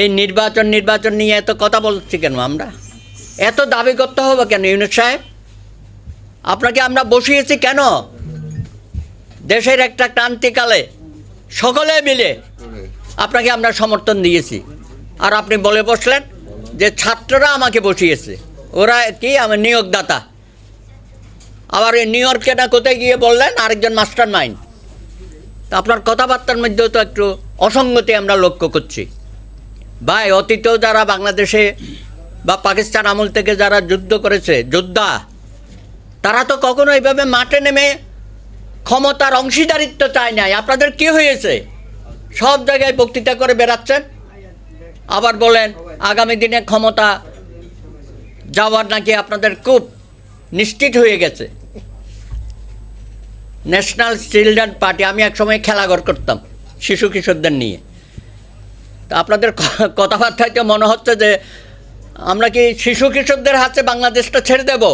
এই নির্বাচন নির্বাচন নিয়ে এত কথা বলছি কেন আমরা? এত দাবি করতে হবে কেন ইউনুস সাহেব? আপনাকে আমরা বসিয়েছি কেন? দেশের একটা ক্রান্তিকালে সকলে মিলে আপনাকে আমরা সমর্থন দিয়েছি। আর আপনি বলে বসলেন যে ছাত্ররা আমাকে বসিয়েছে। ওরা কি? আমার নিয়োগদাতা। আবার এই নিউ ইয়র্কে না কোথায় গিয়ে বললেন? আরেকজন মাস্টার মাইন্ড আপনার কথাবার্তার মধ্যেও তো একটু অসঙ্গতি আমরা লক্ষ্য করছি। ভাই, অতীতেও যারা বাংলাদেশে বা পাকিস্তান আমল থেকে যারা যুদ্ধ করেছে, যোদ্ধা, তারা তো কখনো এইভাবে মাঠে নেমে ক্ষমতার অংশীদারিত্ব চায় নাই। আপনাদের কি হয়েছে? সব জায়গায় বক্তৃতা করে বেড়াচ্ছেন। আবার বলেন, আগামী দিনে ক্ষমতা যাওয়ার নাকি আপনাদের খুব নিশ্চিত হয়ে গেছে। ন্যাশনাল চিলড্রেন পার্টি আমি একসময় খেলাঘর করতাম, শিশু কিশোরদের নিয়ে। তা আপনাদের কথাবার্তায় তো মনে হচ্ছে যে আমরা কি শিশু কিশোরদের হাতে বাংলাদেশটা ছেড়ে দেব?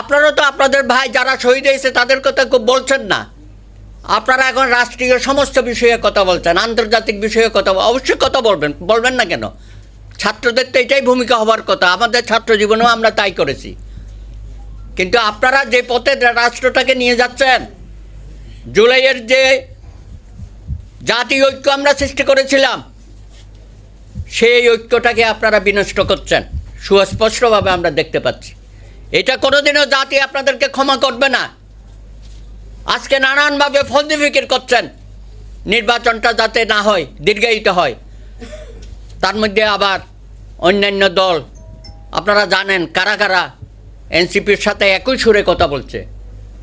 আপনারা তো আপনাদের ভাই যারা শহীদ হয়েছে তাদের কথা খুব বলছেন না। আপনারা এখন রাষ্ট্রীয় সমস্ত বিষয়ে কথা বলছেন, আন্তর্জাতিক বিষয়ে কথা অবশ্যই কথা বলবেন বলবেন না কেন? ছাত্রদের তো এটাই ভূমিকা হবার কথা, আমাদের ছাত্র জীবনেও আমরা তাই করেছি। কিন্তু আপনারা যে পথে রাষ্ট্রটাকে নিয়ে যাচ্ছেন, জুলাইয়ের যে জাতীয় ঐক্য আমরা সৃষ্টি করেছিলাম, সেই ঐক্যটাকে আপনারা বিনষ্ট করছেন। সুস্পষ্টভাবে আমরা দেখতে পাচ্ছি। এটা কোনোদিনও জাতি আপনাদেরকে ক্ষমা করবে না। আজকে নানানভাবে ফন্দি ফিকির করছেন। নির্বাচনটা যাতে না হয়, দীর্ঘায়িত হয়। তার মধ্যে আবার অন্যান্য দল, আপনারা জানেন কারা কারা এনসিপির সাথে একই সুরে কথা বলছে।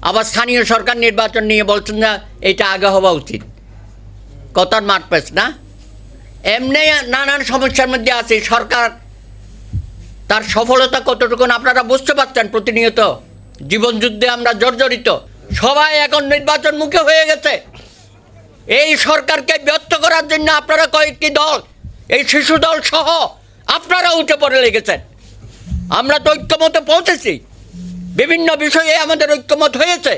আবার স্থানীয় সরকার নির্বাচন নিয়ে বলছেন না এটা আগে হওয়া উচিত। কথার মারপেস না? এমনি নানান সমস্যার মধ্যে আছে, সরকার তার সফলতা কতটুকু আপনারা বুঝতে পারছেন প্রতিনিয়ত। জীবনযুদ্ধে আমরা জর্জরিত। সবাই এখন নির্বাচন মুখে হয়ে গেছে। এই সরকারকে ব্যর্থ করার জন্য আপনারা কয়েকটি দল, এই শিশু দল সহ আপনারা উঠে পড়ে লেগেছেন। আমরা তো ঐক্যমতে পৌঁছেছি। বিভিন্ন বিষয়ে আমাদের ঐক্যমত হয়েছে।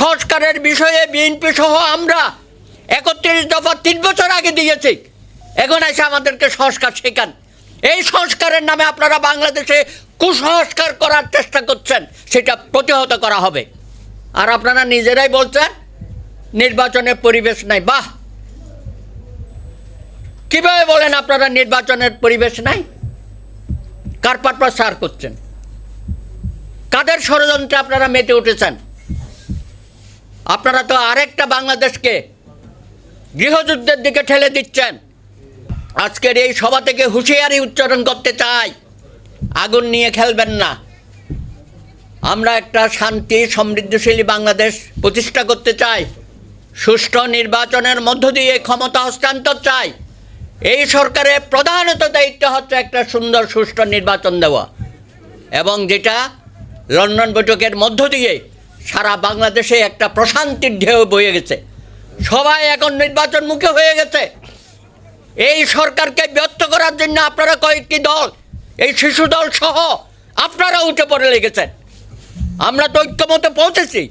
সংস্কারের বিষয়ে বিএনপি সহ আমরা একত্রিশ দফা তিন বছর আগে দিয়েছি। এখন এসে আমাদেরকে সংস্কার শেখান। এই সংস্কারের নামে আপনারা বাংলাদেশে কুসংস্কার করার চেষ্টা করছেন, সেটা প্রতিহত করা হবে। আর আপনারা নিজেরাই বলছেন নির্বাচনের পরিবেশ নাই। বাহ! কীভাবে বলেন আপনারা নির্বাচনের পরিবেশ নাই? কার পারপাস সার করছেন? কাদের ষড়যন্ত্রে আপনারা মেতে উঠেছেন? আপনারা তো আরেকটা বাংলাদেশকে গৃহযুদ্ধের দিকে ঠেলে দিচ্ছেন। আজকের এই সভা থেকে হুঁশিয়ারি উচ্চারণ করতে চাই। আগুন নিয়ে খেলবেন না। আমরা একটা শান্তি, সমৃদ্ধশালী বাংলাদেশ প্রতিষ্ঠা করতে চাই। সুষ্ঠু নির্বাচনের মধ্য দিয়ে ক্ষমতা হস্তান্তর চাই। এই সরকারের প্রধানত দায়িত্ব হচ্ছে একটা সুন্দর, সুষ্ঠু নির্বাচন দেওয়া। এবং যেটা লন্ডন বৈঠকের মধ্য দিয়ে সারা বাংলাদেশে একটা প্রশান্তির ঢেউ বয়ে গেছে। সবাই এখন নির্বাচন মুখে হয়ে গেছে। এই সরকারকে ব্যর্থ করার জন্য আপনারা কয়েকটি দল, এই শিশু দল সহ আপনারা উঠে পড়ে লেগেছেন। আমরা তো ঐক্যমতে পৌঁছেছি।